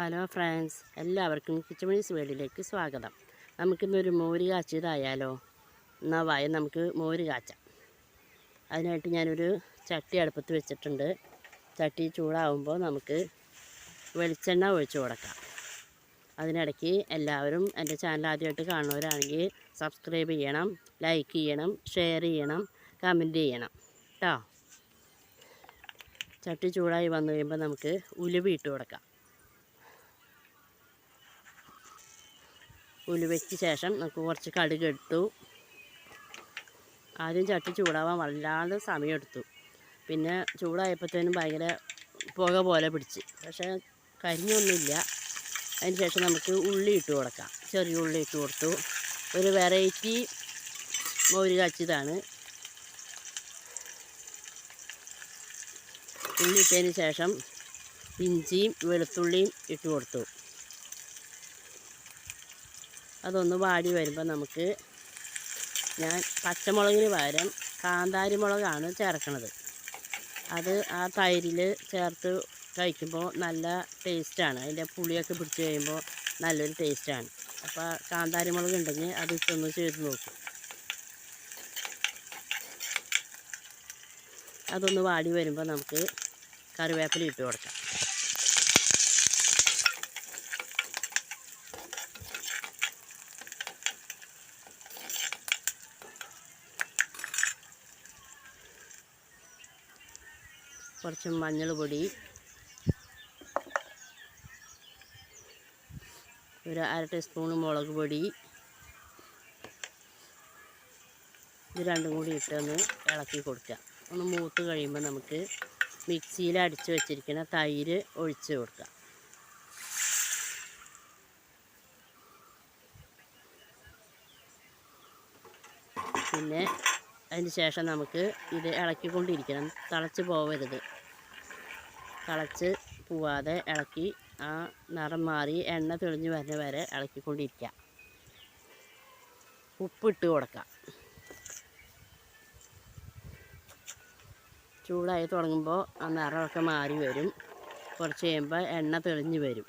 Hello friends എല്ലാവർക്കും കിച്ചമണീസ് വേൾഡിലേക്ക് സ്വാഗതം. നമുക്കിന്നൊരു മോര് കാച്ചിയതായാലോ? എന്നാൽ വായ നമുക്ക് മോര് കാച്ചാം. അതിനായിട്ട് ഞാനൊരു ചട്ടി അടുപ്പത്ത് വെച്ചിട്ടുണ്ട്. ചട്ടി ചൂടാവുമ്പോൾ നമുക്ക് വെളിച്ചെണ്ണ ഒഴിച്ചു കൊടുക്കാം. അതിനിടയ്ക്ക് എല്ലാവരും എന്റെ ചാനൽ ആദ്യമായിട്ട് കാണുന്നവരാണെങ്കിൽ സബ്സ്ക്രൈബ് ചെയ്യണം ലൈക്ക് ചെയ്യണം ഷെയർ ചെയ്യണം കമന്റ് ചെയ്യണം. കേട്ടോ ചട്ടി ചൂടായി വന്നു കഴിയുമ്പോൾ നമുക്ക് ഉലുവ ഇട്ട് കൊടുക്കാം. ഉലുവയ്ക്ക് ശേഷം നമുക്ക് കുറച്ച് കടുക് എടുത്തു ആദ്യം ചട്ടി ചൂടാവാൻ വല്ലാതെ സമയമെടുത്തു. പിന്നെ ചൂടായപ്പോഴത്തേനും ഭയങ്കര പുക പോലെ പിടിച്ച്. പക്ഷേ കരിഞ്ഞൊന്നുമില്ല. അതിന് ശേഷം നമുക്ക് ഉള്ളി ഇട്ട് കൊടുക്കാം. ചെറിയ ഉള്ളി ഇട്ട് കൊടുത്തു. ഒരു വെറൈറ്റി മോര് കച്ചിതാണ് ഉള്ളി ഇട്ടതിന് ശേഷം ഇഞ്ചിയും വെളുത്തുള്ളിയും ഇട്ട് കൊടുത്തു. അതൊന്ന് വാടി വരുമ്പോൾ നമുക്ക് ഞാൻ പച്ചമുളകിന് പകരം കാന്താരി മുളകാണ് ചേർക്കണത്. അത് ആ തൈരിൽ ചേർത്ത് കഴിക്കുമ്പോൾ നല്ല ടേസ്റ്റാണ് അതിന്റെ പുളിയൊക്കെ പിടിച്ച് കഴിയുമ്പോൾ നല്ലൊരു ടേസ്റ്റാണ് അപ്പോൾ കാന്താരി മുളക് ഉണ്ടെങ്കിൽ അത് ഇട്ടൊന്ന് ചെയ്ത് നോക്കും. അതൊന്ന് വാടി വരുമ്പോൾ നമുക്ക് കറിവേപ്പില ഇട്ട് കൊടുക്കാം. കുറച്ച് മഞ്ഞൾ പൊടി ഒരു അര ടീസ്പൂൺ മുളക് പൊടി ഇത് രണ്ടും കൂടി ഇട്ടൊന്ന് ഇളക്കി കൊടുക്കുക. ഒന്ന് മൂത്ത് കഴിയുമ്പോൾ നമുക്ക് മിക്സിയിൽ അടിച്ച് വെച്ചിരിക്കുന്ന തൈര് ഒഴിച്ച് കൊടുക്കുക. പിന്നെ അതിന് ശേഷം നമുക്ക് ഇത് ഇളക്കിക്കൊണ്ടിരിക്കണം. തിളച്ച് പോവരുത്. തിളച്ച് പോവാതെ ഇളക്കി ആ നിറം മാറി എണ്ണ തെളിഞ്ഞ് വരുന്ന വരെ ഇളക്കിക്കൊണ്ടിരിക്കുക ഉപ്പിട്ട് കൊടുക്കാം. ചൂടായി തുടങ്ങുമ്പോൾ ആ നിറമൊക്കെ മാറി വരും. കുറച്ച് കഴിയുമ്പോൾ എണ്ണ തെളിഞ്ഞ് വരും.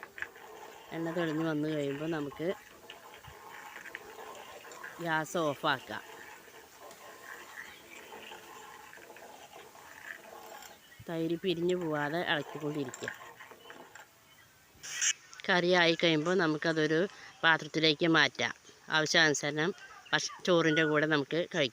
എണ്ണ തെളിഞ്ഞ് വന്നു കഴിയുമ്പോൾ നമുക്ക് ഗ്യാസ് ഓഫാക്കാം. തൈര് പിരിഞ്ഞു പോവാതെ ഇളക്കിക്കൊണ്ടിരിക്കുക. ആയി കഴിയുമ്പോൾ നമുക്കതൊരു പാത്രത്തിലേക്ക് മാറ്റാം. ആവശ്യാനുസരണം ചോറിന്റെ കൂടെ നമുക്ക് കഴിക്കാം.